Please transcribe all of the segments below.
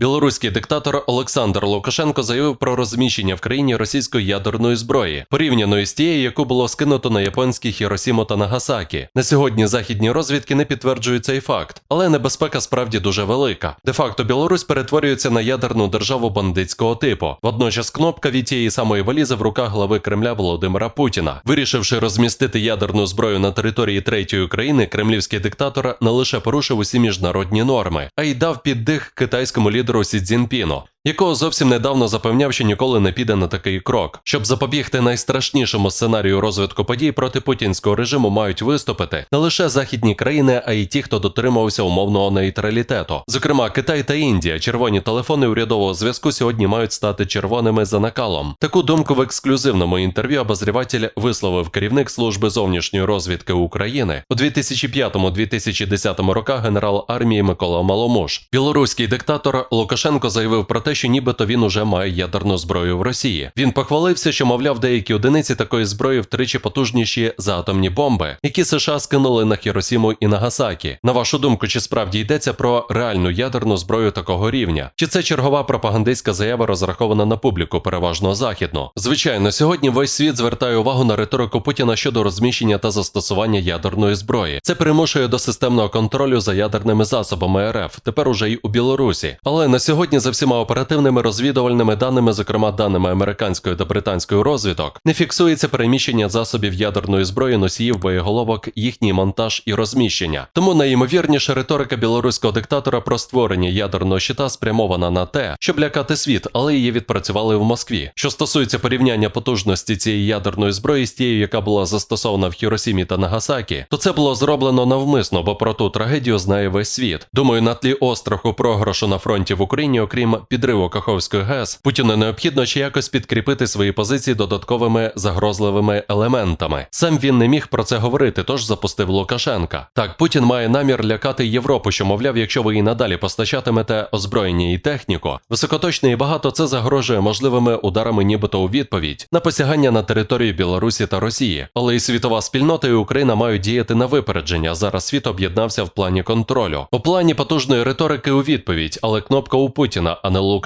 Білоруський диктатор Олександр Лукашенко заявив про розміщення в країні російської ядерної зброї, порівняної з тією, яку було скинуто на японські Хіросіму та Нагасакі. На сьогодні західні розвідки не підтверджують цей факт, але небезпека справді дуже велика. Де-факто Білорусь перетворюється на ядерну державу бандитського типу. Водночас кнопка від тієї самої валізи в руках глави Кремля Володимира Путіна. Вирішивши розмістити ядерну зброю на території третьої країни, кремлівський диктатор не лише порушив усі міжнародні норми, а й дав піддих китайському лідеру Сі Цзіньпіну, якого зовсім недавно запевняв, що ніколи не піде на такий крок. Щоб запобігти найстрашнішому сценарію розвитку подій проти путінського режиму мають виступити не лише західні країни, а й ті, хто дотримувався умовного нейтралітету. Зокрема, Китай та Індія. Червоні телефони урядового зв'язку сьогодні мають стати червоними за накалом. Таку думку в ексклюзивному інтерв'ю обозріватель висловив керівник служби зовнішньої розвідки України у 2005-2010 роках генерал армії Микола Маломуш. Білоруський диктатор Лукашенко заявив про те, що нібито він уже має ядерну зброю в Росії. Він похвалився, що мовляв деякі одиниці такої зброї втричі потужніші за атомні бомби, які США скинули на Хіросіму і Нагасакі. На вашу думку, чи справді йдеться про реальну ядерну зброю такого рівня? Чи це чергова пропагандистська заява розрахована на публіку, переважно західну? Звичайно, сьогодні весь світ звертає увагу на риторику Путіна щодо розміщення та застосування ядерної зброї. Це примушує до системного контролю за ядерними засобами РФ, тепер уже й у Білорусі. Але на сьогодні за всіма оперативними розвідувальними даними, зокрема даними американської та британської розвідок, не фіксується переміщення засобів ядерної зброї, носіїв боєголовок, їхній монтаж і розміщення. Тому найімовірніше риторика білоруського диктатора про створення ядерного щита спрямована на те, щоб лякати світ, але її відпрацювали в Москві. Що стосується порівняння потужності цієї ядерної зброї з тією, яка була застосована в Хіросімі та Нагасакі, то це було зроблено навмисно, бо про ту трагедію знає весь світ. Думаю, на тлі остраху програшу на фронті в Україні, окрім підриву Каховської ГЕС, Путіну необхідно чи якось підкріпити свої позиції додатковими загрозливими елементами. Сам він не міг про це говорити, тож запустив Лукашенка. Так, Путін має намір лякати Європу, що мовляв, якщо ви і надалі постачатимете озброєння і техніку, високоточне і багато це загрожує можливими ударами, нібито у відповідь на посягання на територію Білорусі та Росії. Але і світова спільнота і Україна мають діяти на випередження. Зараз світ об'єднався в плані контролю, у плані потужної риторики у відповідь, але кнопка у Путіна, а не Лукашенка.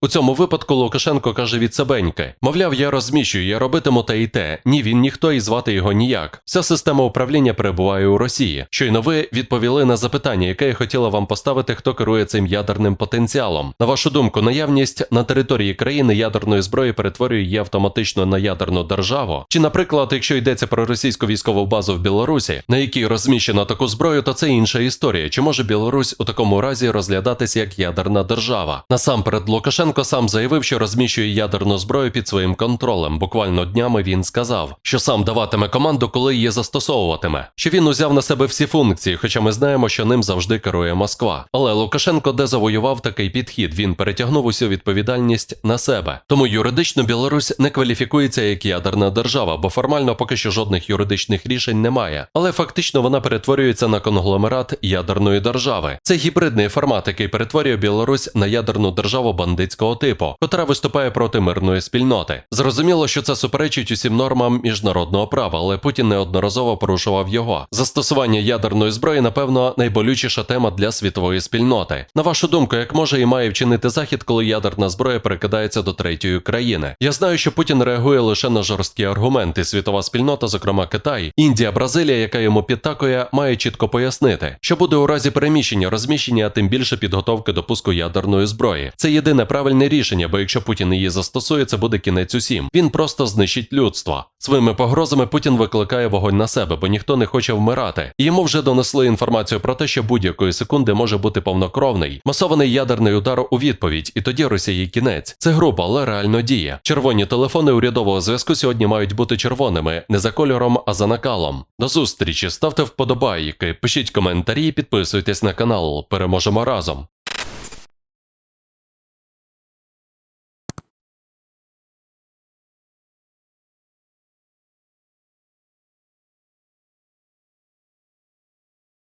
У цьому випадку Лукашенко каже від себеньки: мовляв, я розміщую, я робитиму те і те. Ні, він ніхто і звати його ніяк. Вся система управління перебуває у Росії. Щойно ви відповіли на запитання, яке я хотіла вам поставити, хто керує цим ядерним потенціалом. На вашу думку, наявність на території країни ядерної зброї перетворює її автоматично на ядерну державу? Чи, наприклад, якщо йдеться про російську військову базу в Білорусі, на якій розміщено таку зброю, то це інша історія. Чи може Білорусь у такому разі розглядатися як ядерна держава? Насамперед, Лукашенко сам заявив, що розміщує ядерну зброю під своїм контролем. Буквально днями він сказав, що сам даватиме команду, коли її застосовуватиме. Що він узяв на себе всі функції, хоча ми знаємо, що ним завжди керує Москва. Але Лукашенко де завоював такий підхід, він перетягнув усю відповідальність на себе. Тому юридично Білорусь не кваліфікується як ядерна держава, бо формально поки що жодних юридичних рішень немає. Але фактично вона перетворюється на конгломерат ядерної держави. Це гібридний формат, який перетворює Білорусь на ядерну державу бандитського типу, котра виступає проти мирної спільноти. Зрозуміло, що це суперечить усім нормам міжнародного права, але Путін неодноразово порушував його. Застосування ядерної зброї, напевно, найболючіша тема для світової спільноти. На вашу думку, як може і має вчинити захід, коли ядерна зброя перекидається до третьої країни? Я знаю, що Путін реагує лише на жорсткі аргументи. Світова спільнота, зокрема Китай, Індія, Бразилія, яка йому підтакує, має чітко пояснити, що буде у разі переміщення, розміщення, а тим більше підготовки до пуску ядерної зброї. Це єдине правильне рішення, бо якщо Путін її застосує, це буде кінець усім. Він просто знищить людство. Своїми погрозами Путін викликає вогонь на себе, бо ніхто не хоче вмирати. Йому вже донесли інформацію про те, що будь-якої секунди може бути повнокровний масований ядерний удар у відповідь, і тоді Росії кінець. Це грубо, але реально діє. Червоні телефони урядового зв'язку сьогодні мають бути червоними, не за кольором, а за накалом. До зустрічі, ставте вподобайки, пишіть коментарі, підписуйтесь на канал. Переможемо разом.